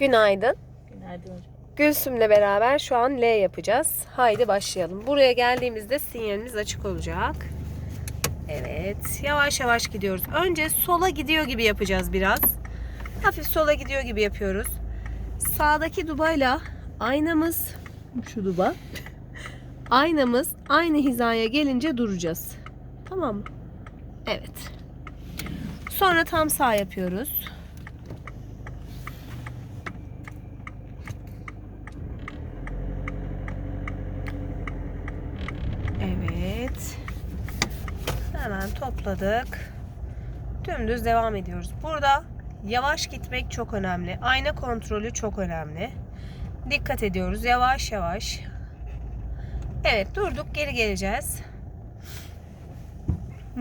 Günaydın. Günaydın hocam. Gülsüm'le beraber şu an L yapacağız. Haydi başlayalım. Buraya geldiğimizde sinyalimiz açık olacak. Evet. Yavaş yavaş gidiyoruz. Önce sola gidiyor gibi yapacağız biraz. Hafif sola gidiyor gibi yapıyoruz. Sağdaki dubayla aynamız şu duba. Aynamız aynı hizaya gelince duracağız. Tamam mı? Evet. Sonra tam sağ yapıyoruz. Evet. Hemen topladık. Dümdüz devam ediyoruz. Burada yavaş gitmek çok önemli. Ayna kontrolü çok önemli. Dikkat ediyoruz. Yavaş yavaş. Evet durduk. Geri geleceğiz.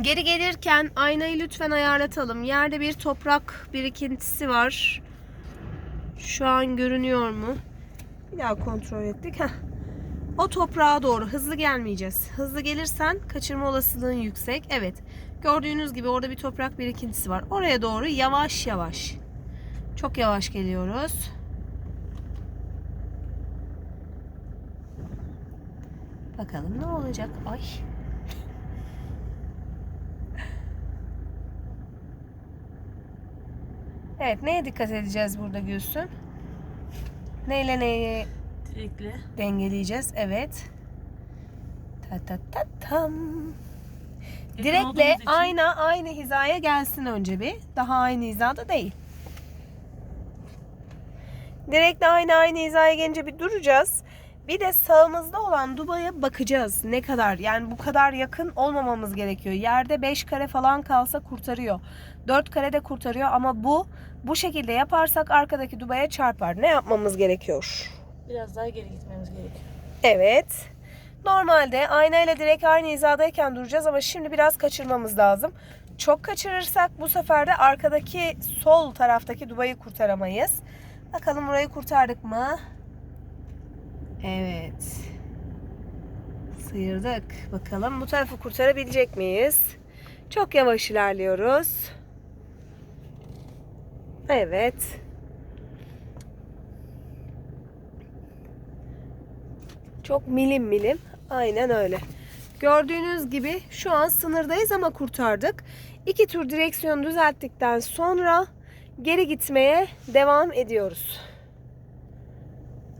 Geri gelirken aynayı lütfen ayarlatalım. Yerde bir toprak birikintisi var. Şu an görünüyor mu? Bir daha kontrol ettik. Heh. O toprağa doğru hızlı gelmeyeceğiz. Hızlı gelirsen kaçırma olasılığın yüksek. Evet. Gördüğünüz gibi orada bir toprak birikintisi var. Oraya doğru yavaş yavaş. Çok yavaş geliyoruz. Bakalım ne olacak? Ay. Evet, neye dikkat edeceğiz burada Gülsün? Neyle neye Direkle. dengeleyeceğiz. Evet. Ta ta ta tam. Yakın Direkle için- ayna aynı hizaya gelsin önce bir. Daha aynı hizada değil. Direkle aynı aynı hizaya gelince bir duracağız. Bir de sağımızda olan dubaya bakacağız. Ne kadar? Yani bu kadar yakın olmamamız gerekiyor. Yerde 5 kare falan kalsa kurtarıyor. 4 kare de kurtarıyor ama bu bu şekilde yaparsak arkadaki dubaya çarpar. Ne yapmamız gerekiyor? Biraz daha geri gitmemiz gerekiyor. Evet. Normalde aynayla direkt aynı hizadayken duracağız ama şimdi biraz kaçırmamız lazım. Çok kaçırırsak bu sefer de arkadaki sol taraftaki dubayı kurtaramayız. Bakalım burayı kurtardık mı? Evet. Sıyırdık. Bakalım bu tarafı kurtarabilecek miyiz? Çok yavaş ilerliyoruz. Evet. Çok milim milim. Aynen öyle. Gördüğünüz gibi şu an sınırdayız ama kurtardık. İki tur direksiyonu düzelttikten sonra geri gitmeye devam ediyoruz.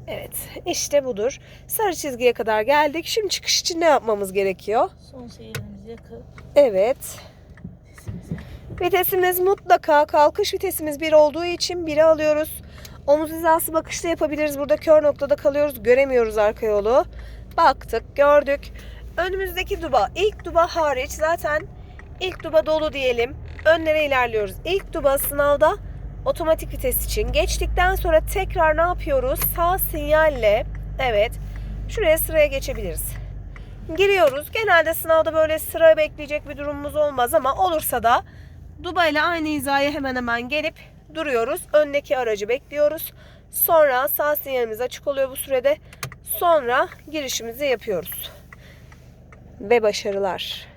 Evet işte budur. Sarı çizgiye kadar geldik. Şimdi çıkış için ne yapmamız gerekiyor? Son seyirimizi yakıp Evet. Vitesimiz mutlaka kalkış vitesimiz 1 olduğu için 1'i alıyoruz. Omuz hizası bakışta yapabiliriz. Burada kör noktada kalıyoruz. Göremiyoruz arka yolu. Baktık, gördük. Önümüzdeki duba, ilk duba hariç zaten ilk duba dolu diyelim. Önlere ilerliyoruz. İlk duba sınavda otomatik vites için. Geçtikten sonra tekrar ne yapıyoruz? Sağ sinyalle evet şuraya sıraya geçebiliriz. Giriyoruz. Genelde sınavda böyle sıra bekleyecek bir durumumuz olmaz ama olursa da Duba ile aynı hizaya hemen hemen gelip duruyoruz. Öndeki aracı bekliyoruz. Sonra sağ sinyalimiz açık oluyor bu sürede. Sonra girişimizi yapıyoruz. Ve başarılar.